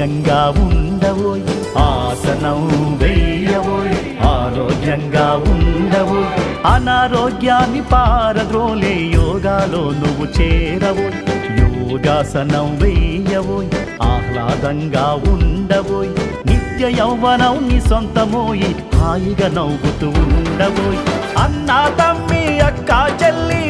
ఆరోగ్యంగా ఉండవోయ్ ఆసనం వేయవోయ్ ఆరోగ్యంగా ఉండవు అనారోగ్యాన్ని పారద్రోలే యోగాలో నువ్వు చేరవోయ్ యోగాసనం వేయవోయ్ ఆహ్లాదంగా ఉండవోయ్ నిత్య యౌవనం నీ సొంతమోయి. హాయిగా నవ్వుతూ ఉండవోయ్ అన్నా తమ్మి అక్క చెల్ల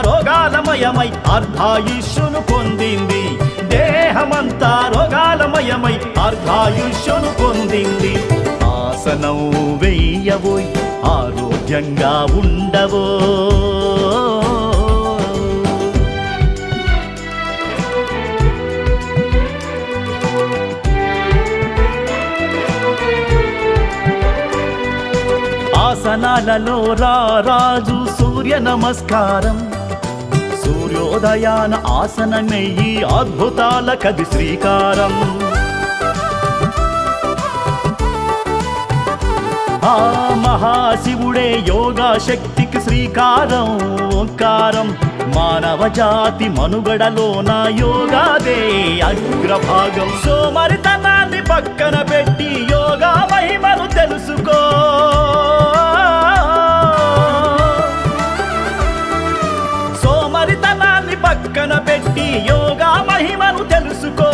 రోగాలమయమై అర్ధాయుష్యును పొందింది. దేహమంతా రోగాలమయమై అర్ధాయుష్యును పొందింది. ఆసనం వెయ్యవో ఆరోగ్యంగా ఉండవో ఆసనాలలో రా రాజు సూర్య నమస్కారం. హృదయాన ఆసనమే ఈ అద్భుతాల కది శ్రీకారం. ఆ మహాశివుడే యోగా శక్తికి శ్రీకారం ఓంకారం. మానవ జాతి మనుగడలో నా యోగాదే అగ్రభాగం. సోమరితనాన్ని పక్కన పెట్టి యోగా మహిమను తెలుసుకో. కనబెట్టి పక్కన పెట్టి యోగా మహిమను తెలుసుకో.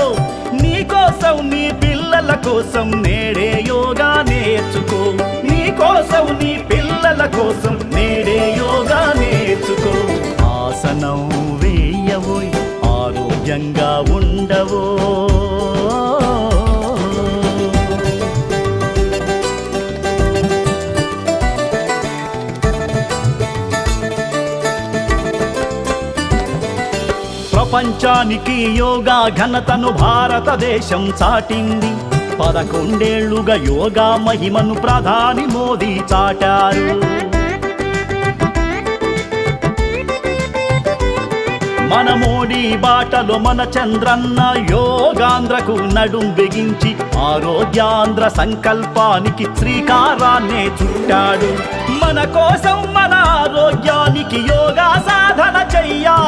నీ కోసం నీ పిల్లల కోసం నేడే యోగా నేర్చుకో. నీ కోసం నీ పిల్లల కోసం నేడే యోగా నేర్చుకో. ఆసనం వేయవోయ్ ఆరోగ్యంగా ఉండవో ప్రపంచానికి యోగా ఘనతను భారతదేశం చాటింది. పదకొండేళ్ళుగా యోగా మహిమను ప్రధాని మోదీ చాటారు. మన మోడీ బాటలో మన చంద్రన్న యోగాంధ్రకు నడుం బిగించి ఆరోగ్యాంధ్ర సంకల్పానికి శ్రీకారాన్నే చుట్టాడు. మన కోసం మన ఆరోగ్యానికి యోగా సాధన చెయ్యాలి.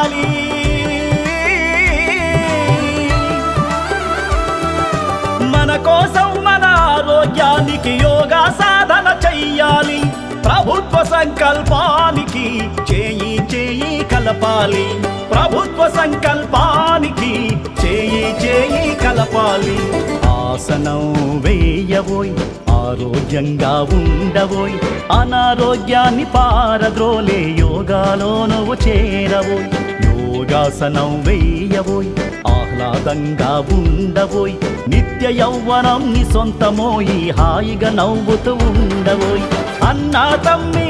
సంకల్పానికి చేయి చేయి కలపాలి. ప్రభుత్వ సంకల్పానికి చేయి చేయి కలపాలి. ఆసనం వేయబోయ్ ఆరోగ్యంగా ఉండబోయ్ అనారోగ్యాన్ని పారద్రోలే యోగాలో నువ్వు చేరబోయ్. యోగాసనం వేయబోయ్ ఆహ్లాదంగా ఉండబోయ్ నిత్య యౌవనం నీ సొంతమోయి హాయిగా నవ్వుతూ ఉండబోయ్. అన్నా తమ్మి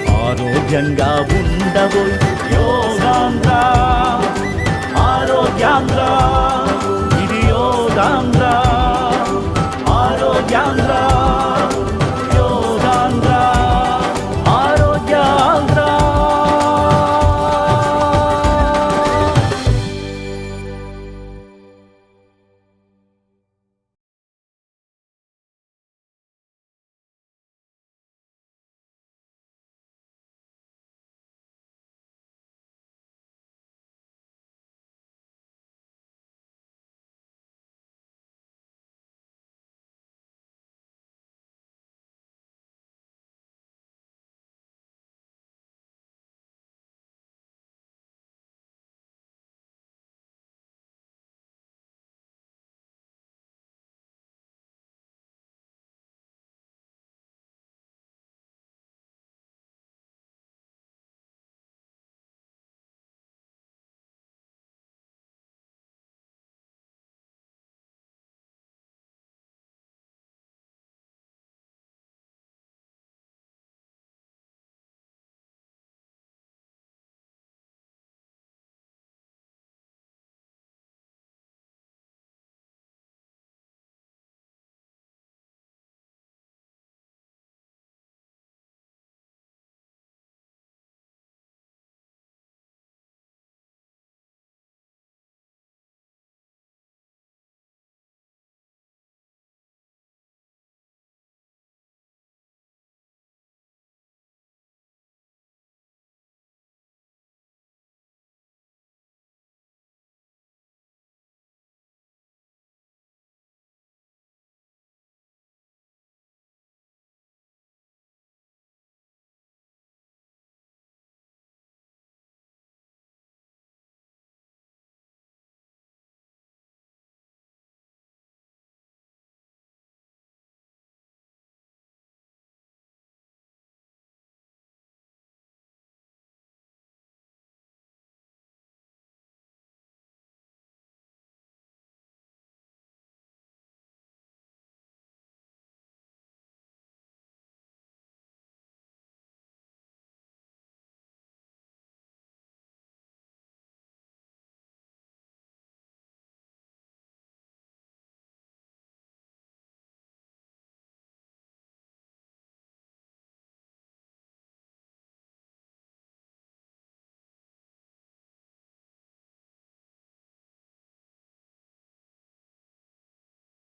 ఆరోగ్యంగా ఉండవు. యోగాంధ్ర ఆరోగ్యాంధ్ర ఇది యోగాంధ్ర.